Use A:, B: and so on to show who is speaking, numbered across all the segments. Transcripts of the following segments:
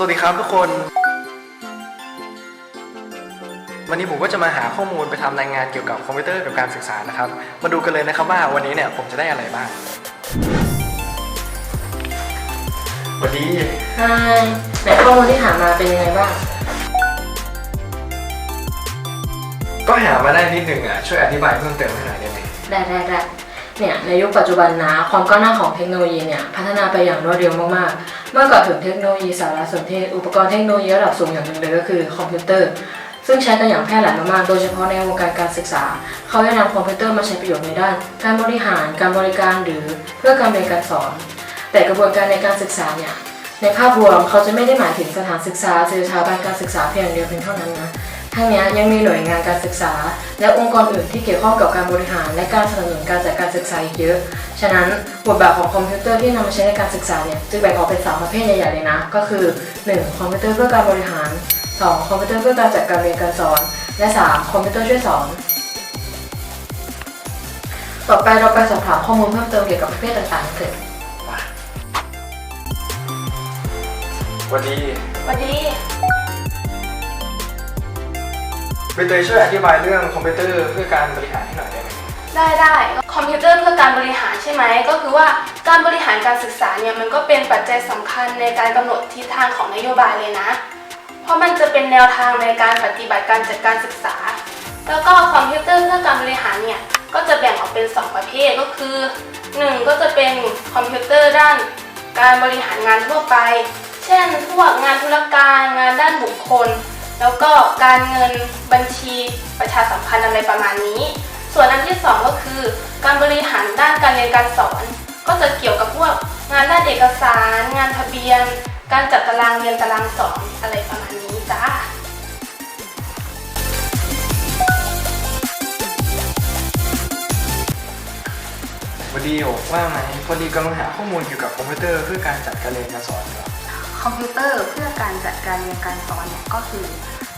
A: สวัสดีครับทุกคน วันนี้ผมก็จะมาหาข้อมูลไปทำรายงานเกี่ยวกับคอมพิวเตอร์กับการศึกษานะครับ มาดูกันเลยนะครับว่าวันนี้เนี่ยผมจะได้อะไรบ้างสวัสดี
B: ไฮไหนข้อมูลที่หามาเป็นยังไงบ้าง
A: ก็หามาได้นิดหนึ่งอะช่วยอธิบายเพิ่มเติมให้หน่อยได้ไหม
B: ได้ได้ได้ เนี่ยในยุคปัจจุบันนะความก้าวหน้าของเทคโนโลยีเนี่ยพัฒนาไปอย่างรวดเร็วมากๆ เมื่อก่อนถึงเทคโนโลยีสารสนเทศ อุปกรณ์เทคโนโลยีระดับสูงอย่างหนึ่งเลยก็คือคอมพิวเตอร์ ซึ่งใช้กันอย่างแพร่หลายมากๆ โดยเฉพาะในวงการการศึกษา เขาได้นำคอมพิวเตอร์มาใช้ประโยชน์ในด้าน การบริหารการบริการหรือเพื่อการเรียนการสอน แต่กระบวนการในการศึกษาเนี่ยในภาพรวมเขาจะไม่ได้หมายถึงสถานศึกษาหรือสถาบันการศึกษาเพียงอย่างเดียวเพียงเท่านั้นนะ ทั้งนี้ยังมีหน่วยงานการศึกษา และองค์กรอื่นที่เกี่ยวข้องกับการบริหาร และการสนับสนุนการจัดการศึกษาอีกเยอะ ฉะนั้นบทบาทของคอมพิวเตอร์ที่นำมาใช้ในการศึกษาเนี่ยจึงแบ่งออกเป็นสามประเภทใหญ่ๆเลยนะ ก็คือ 1. คอมพิวเตอร์เพื่อการบริหาร 2. คอมพิวเตอร์เพื่อการจัดการเรียนการสอน และ 3. คอมพิวเตอร์ช่วยสอนต่อไปเราไปสอบถามข้อมูลเพิ่มเติมเกี่ยวกับประเภทต่างๆกันเถอะ
A: สวัสดี
C: สวัสดี
A: ใบเตยช่วยอธิบายเรื่องคอมพิวเตอร์เพื่อการบริหารให้หน่อยได้ไหม
C: ได้ได้คอมพิวเตอร์เพื่อการบริหารใช่ไหมก็คือว่าการบริหารการศึกษาเนี่ยมันก็เป็นปัจจัยสำคัญในการกำหนดทิศทางของนโยบายเลยนะ เพราะมันจะเป็นแนวทางในการปฏิบัติการจัดการศึกษา แล้วก็คอมพิวเตอร์เพื่อการบริหารเนี่ยก็จะแบ่งออกเป็น 2 ประเภทก็คือ 1 ก็จะเป็นคอมพิวเตอร์ด้าน การบริหารงานทั่วไป เช่น พวกงานธุรการงานด้านบุคคล แล้วก็การเงินบัญชีประชาสัมพันธ์อะไรประมาณนี้ ส่วนอันที่ 2 ก็คือ การบริหารด้านการเรียนการสอน ก็จะเกี่ยวกับพวกงานด้านเอกสารงานทะเบียน การจัดตารางเรียนตารางสอนอะไรประมาณนี้จ้า
A: สวัสดีโอว่าไหมพอดีกำลังหาข้อมูลเกี่ยวกับคอมพิวเตอร์เพื่อการจัดการเรียนการสอนครับ
D: อมพิวเตอร์เพื่อการจัดการเรียนการสอนเนี่ยก็คือ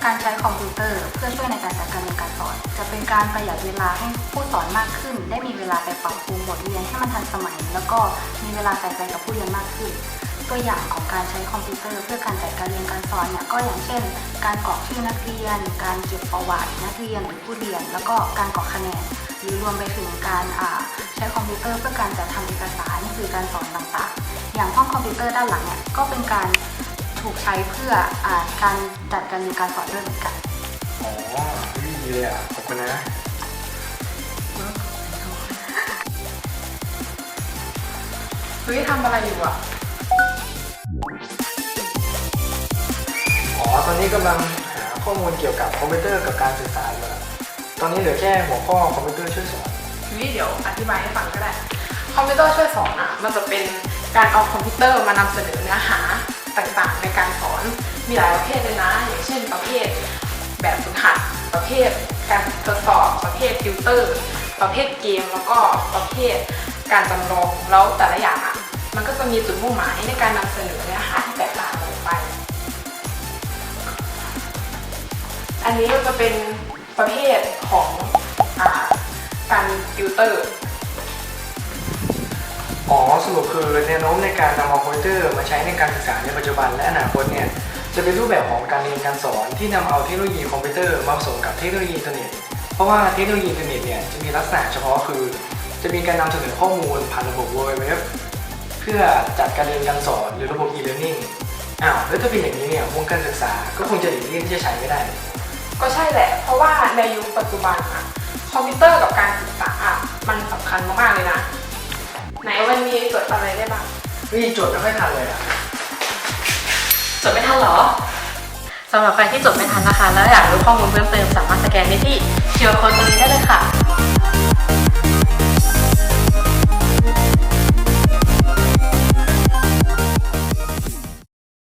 D: การใช้คอมพิวเตอร์เพื่อช่วยในการจัดการเรียนการสอน จะเป็นการประหยัดเวลาให้ผู้สอนมากขึ้น ได้มีเวลาไปปรับปรุงบทเรียนให้มันทันสมัย แล้วก็มีเวลาใส่ใจกับผู้เรียนมากขึ้น ตัวอย่างของการใช้คอมพิวเตอร์ เพื่อการจัดการเรียนการสอนเนี่ยก็อย่างเช่น การกรอกชื่อนักเรียน การเก็บประวัตินักเรียนหรือผู้เรียน แล้วก็การกรอกคะแนนหรือรวมไปถึงการอ่า ช้คอมพิวเตอร์เพื่อการจัดทำเอกสารสื่อการสอนต่างๆ อย่างห้องคอมพิวเตอร์ด้านหลังเนี่ยก็เป็นการถูกใช้เพื่ออาการจัดการเรียนการสอนด้วยเหมือนกัน
A: อ๋อดีเลยอะขอบคุณนะ
B: เฮ้ยทำอะไรอยู่อะ
A: อ๋อ ตอนนี้กำลังหาข้อมูลเกี่ยวกับคอมพิวเตอร์กับการสื่อสารอยู่อะตอนนี้เหลือแค่หัวข้อคอมพิวเตอร์ช่วยสอน
E: นี่เดี๋ยวอธิบายให้ฟังก็ได้ คอมพิวเตอร์ช่วยสอนอะมันจะเป็นการเอาคอมพิวเตอร์มานำเสนอเนื้อหาต่างๆ ในการสอนมีหลายประเภทเลยนะ อย่างเช่นประเภท แบบฝึกหัดประเภทการทดสอบประเภทติวเตอร์ ประเภทเกมแล้วก็ประเภทการจำลองแล้วแต่ละอย่างอะมันก็จะมีจุดมุ่งหมายในการนำเสนอเนื้อหาที่แตกต่างกันไป อันนี้ก็จะเป็นประเภทของ การติวเตอร์
A: อ๋อสรุปคือแนวโน้มในการนำเอาคอมพิวเตอร์มาใช้ในการศึกษาในปัจจุบันและอนาคตเนี่ยจะเป็นรูปแบบของการเรียนการสอนที่นำเอาเทคโนโลยีคอมพิวเตอร์มาผสมกับเทคโนโลยีอินเทอร์เน็ต เพราะว่าเทคโนโลยีอินเทอร์เน็ตเนี่ยจะมีลักษณะเฉพาะคือ จะมีการนำเสนอข้อมูลผ่านระบบ World Web เพื่อจัดการเรียนการสอนหรือระบบ e-learning อ้าวแล้วถ้าเป็นอย่างนี้เนี่ยวงการศึกษาก็คงจะหลีกเลี่ยงที่จะใช้ไม่ได้
E: ก็ใช่แหละ เพราะว่าในยุคปัจจุบันอะ คอมพิวเตอร์กับการศึกษาอะมันสำคัญมากๆเลยนะ ไหนวันนี้จดอะไรได้บ้าง
A: นี่จดไม่ค่อยทันเลยอะ
B: จดไม่ทันเหรอสำหรับใครที่จดไม่ทันนะคะ แล้วอยากรู้ข้อมูลเพิ่มเติมสามารถสแกนได้ที่ QR code ตรงนี้ได้เลยค่ะ